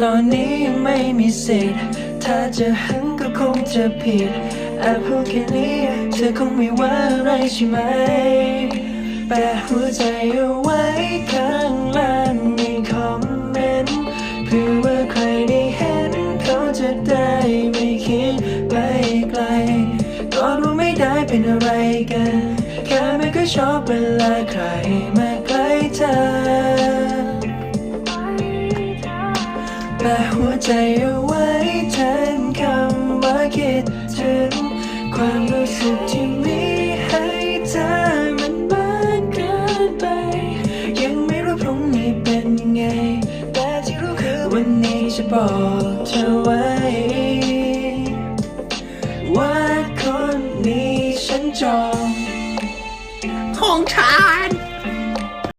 ตอนนี้ยังไม่มีสิทธิ์ถ้าจะหันก็คงจะผิดแอบพูดแค่นี้เธอคงไม่ว่าอะไรใช่ไหม แปะหัวใจเอาไว้ข้างล่างในคอมเมนต์เพื่อว่าใครได้เห็นเขาจะได้ไม่คิดไปไกลก็รู้ไม่ได้เป็นอะไรกัน แค่ไม่ก็ชอบเวลาใครมาใกล้เธอ แปะหัวใจเอาไว้แทนคำว่าคิดถึงความรู้สึกที่มีให้เธอมันมากเกินไป ยังไม่รู้พรุ่งนี้เป็นยังไง แต่ที่รู้คือวันนี้จะบอกเธอไว้ ว่าคนนี้ฉันจองของฉัน